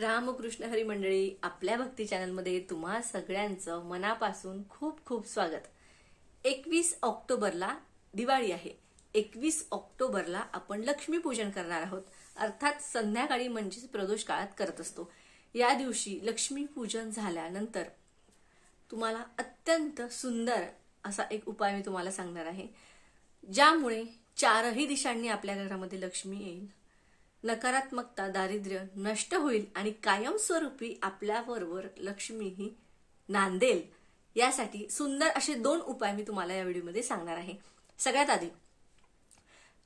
रामकृष्ण हरी मंडळी आपल्या भक्ती चॅनलमध्ये तुम्हा सगळ्यांचं मनापासून खूप खूप स्वागत. एकवीस ऑक्टोबरला दिवाळी आहे. एकवीस ऑक्टोबरला आपण लक्ष्मीपूजन करणार आहोत. अर्थात संध्याकाळी म्हणजेच प्रदोष काळात करत असतो. या दिवशी लक्ष्मीपूजन झाल्यानंतर तुम्हाला अत्यंत सुंदर असा एक उपाय मी तुम्हाला सांगणार आहे. ज्यामुळे चारही दिशांनी आपल्या घरामध्ये लक्ष्मी येईल. नकारात्मकता दारिद्र्य नष्ट होईल आणि कायमस्वरूपी आपल्याबरोबर लक्ष्मी ही नांदेल यासाठी सुंदर असे दोन उपाय मी तुम्हाला या व्हिडिओमध्ये सांगणार आहे. सगळ्यात आधी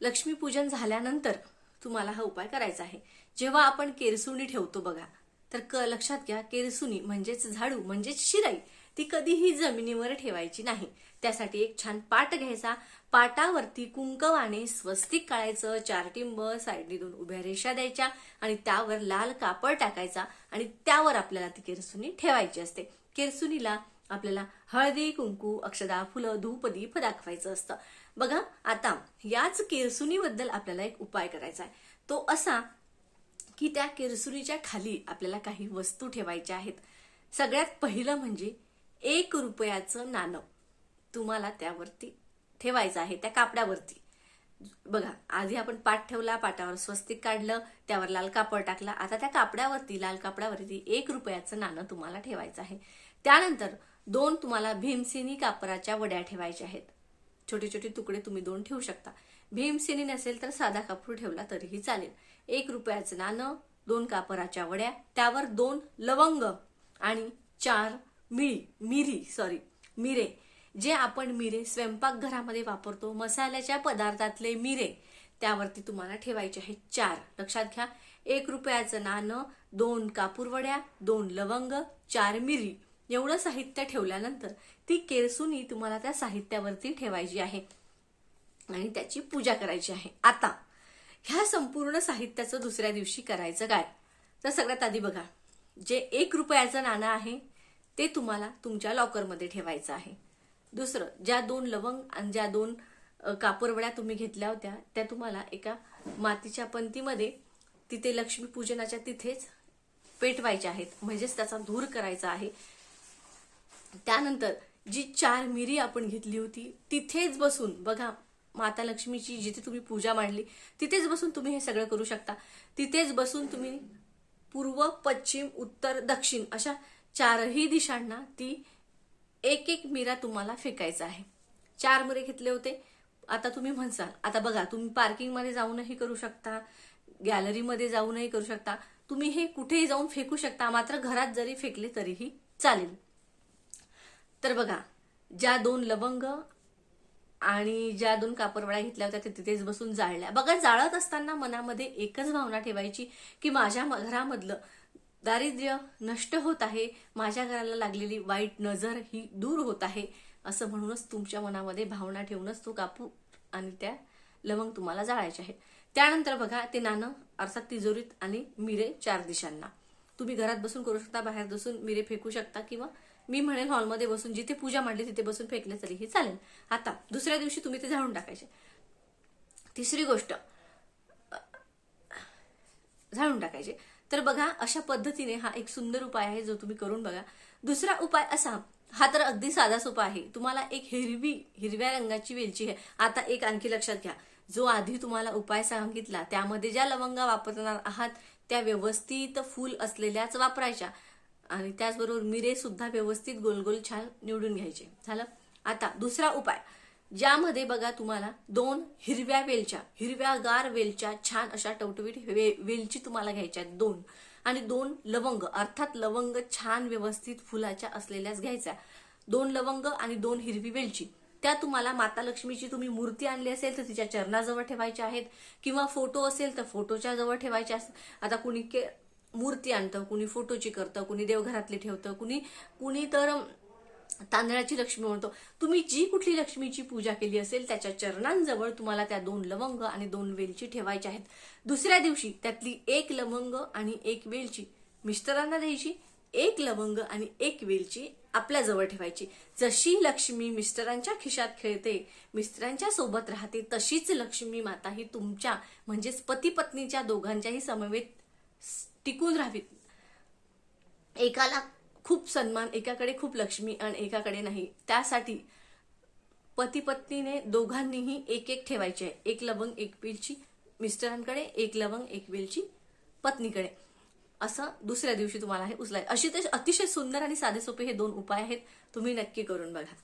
लक्ष्मीपूजन झाल्यानंतर तुम्हाला हा उपाय करायचा आहे. जेव्हा आपण केरसुणी ठेवतो बघा तर क लक्षात घ्या केरसुनी म्हणजेच झाडू म्हणजेच शिराई ती कधीही जमिनीवर ठेवायची नाही. त्यासाठी एक छान पाट घ्यायचा. पाटावरती कुंकवाने स्वस्तिक काढायचं चार टिंब साईडने दोन उभ्या रेषा द्यायच्या आणि त्यावर लाल कापड टाकायचा आणि त्यावर आपल्याला ती केरसुनी ठेवायची असते. केरसुनीला आपल्याला हळदी कुंकू अक्षदा फुलं धूप दीप दाखवायचं असतं. बघा आता याच केरसुनीबद्दल आपल्याला एक उपाय करायचा आहे. तो असा की त्या केरसुनीच्या खाली आपल्याला काही वस्तू ठेवायच्या आहेत. सगळ्यात पहिलं म्हणजे एक रुपयाचं नाणं तुम्हाला त्यावरती ठेवायचं आहे त्या कापडावरती. बघा आधी आपण पाठ ठेवला पाटावर स्वस्तिक काढलं त्यावर लाल कापड टाकला आता त्या कापडावरती लाल कापडावरती एक रुपयाचं नाणं तुम्हाला ठेवायचं आहे. त्यानंतर दोन तुम्हाला भीमसेनी कापराच्या वड्या ठेवायच्या आहेत. छोटे छोटे तुकडे तुम्ही दोन ठेवू शकता. भीमसेनी नसेल तर साधा कापूर ठेवला तरीही चालेल. एक रुपयाचं नाणं दोन कापराच्या वड्या त्यावर दोन लवंग आणि चार मिळी मिरी सॉरी मिरे. जे आपण मिरे स्वयंपाकघरामध्ये वापरतो मसाल्याच्या पदार्थातले मिरे त्यावरती तुम्हाला ठेवायचे आहेत चार. लक्षात घ्या एक रुपयाचं नाणं दोन कापूरवड्या दोन लवंग चार मिरी. एवढं साहित्य ठेवल्यानंतर ती केरसुनी तुम्हाला त्या साहित्यावरती ठेवायची आहे. आणि त्याची पूजा करायची आहे. आता ह्या संपूर्ण साहित्याचं दुसऱ्या दिवशी करायचं काय? तर सगळ्यात आधी बघा जे एक रुपयाचं नाणं आहे ते तुम्हाला तुमच्या लॉकरमध्ये ठेवायचं आहे. दुसरं ज्या दोन लवंग आणि ज्या दोन कापूरवड्या कापरवड्या तुम्ही घेतल्या होत्या त्या तुम्हाला एका मातीच्या पंतीमध्ये तिथे लक्ष्मीपूजनाच्या तिथेच पेटवायच्या आहेत. म्हणजेच त्याचा धूर करायचा आहे. त्यानंतर जी चार मिरी आपण घेतली होती तिथेच बसून बघा माता लक्ष्मीची जिथे तुम्ही पूजा मांडली तिथेच बसून तुम्ही हे सगळं करू शकता. तिथेच बसून तुम्ही पूर्व पश्चिम उत्तर दक्षिण अशा चारही दिशांना ती एक एक मिरा तुम्हाला फेकायचा आहे. चार मिरे घेतले होते. आता तुम्ही म्हणसाल आता बघा तुम्ही पार्किंगमध्ये जाऊनही करू शकता गॅलरीमध्ये जाऊनही करू शकता. तुम्ही हे कुठेही जाऊन फेकू शकता मात्र घरात जरी फेकले तरीही चालेल. तर बघा ज्या दोन लवंग आणि ज्या दोन कापरवड्या घेतल्या होत्या त्या तिथेच बसून जाळल्या. बघा जाळत असताना मनामध्ये एकच भावना ठेवायची की माझ्या घरामधलं दारिद्र्य नष्ट होत आहे माझ्या घराला लागलेली वाईट नजर ही दूर होत आहे असं म्हणूनच तुमच्या मनामध्ये भावना ठेवूनच तो कापू आणि त्या लवंग तुम्हाला जाळायचे आहेत. त्यानंतर बघा ते नाणं अर्थात तिजोरीत आणि मिरे चार दिशांना. तुम्ही घरात बसून करू शकता बाहेर बसून मिरे फेकू शकता किंवा मी म्हणेल हॉलमध्ये बसून जिथे पूजा मांडली तिथे बसून फेकले तरीही चालेल. आता दुसऱ्या दिवशी तुम्ही ते झाडून टाकायचे. तिसरी गोष्ट झाडून टाकायचे. तर बघा अशा पद्धतीने हा एक सुंदर उपाय आहे जो तुम्ही करून बघा. दुसरा उपाय असा हा तर अगदी साधा सोपा आहे. तुम्हाला एक हिरवी हिरव्या रंगाची वेलची आहे. आता एक आणखी लक्षात घ्या. जो आधी तुम्हाला उपाय सांगितला त्यामध्ये ज्या लवंगा वापरणार आहात त्या व्यवस्थित फूल असलेल्याच वापरायच्या. आणि त्याचबरोबर मिरे सुद्धा व्यवस्थित गोल गोल छान निवडून घ्यायचे. झालं? आता दुसरा उपाय. ज्यामध्ये बघा तुम्हाला दोन हिरव्या वेलच्या हिरव्या गार वेलच्या छान अशा टवटवीत वे- वेलची तुम्हाला घ्यायच्या आहेत दोन. आणि दोन लवंग अर्थात लवंग छान व्यवस्थित फुलाच्या असलेल्याच घ्यायच्या दोन लवंग आणि दोन हिरवी वेलची. त्या तुम्हाला माता लक्ष्मीची तुम्ही मूर्ती आणली असेल तर तिच्या चरणाजवळ ठेवायच्या आहेत. किंवा फोटो असेल तर फोटोच्या जवळ ठेवायच्या आता कुणी के मूर्ती आणतं कुणी फोटोची करतं कुणी देवघरातली ठेवतं कुणी कुणी तर तांदळाची लक्ष्मी म्हणतो. तुम्ही जी कुठली लक्ष्मीची पूजा केली असेल त्याच्या चरणांजवळ तुम्हाला त्या दोन लवंग आणि दोन वेलची ठेवायच्या आहेत. दुसऱ्या दिवशी त्यातली एक लवंग आणि एक वेलची मिस्टरांना द्यायची एक लवंग आणि एक वेलची आपल्या जवळ ठेवायची. जशी लक्ष्मी मिस्टरांच्या खिशात खेळते मिस्टरांच्या सोबत राहते तशीच लक्ष्मी माता ही तुमच्या म्हणजेच पती पत्नीच्या दोघांच्याही समवेत टिकून राहावीत एकाला खूप सन्मान एकाकडे खूप लक्ष्मी आणि एकाकडे नाही. त्यासाठी पती पत्नीने दोघांनीही एक एक ठेवायचे. आहे एक लवंग एक वेलची मिस्टरांकडे एक लवंग एक वेलची पत्नीकडे. असं दुसऱ्या दिवशी तुम्हाला हे उचलाय. अशी ते अतिशय सुंदर आणि साधे सोपे हे दोन उपाय आहेत. तुम्ही नक्की करून बघा.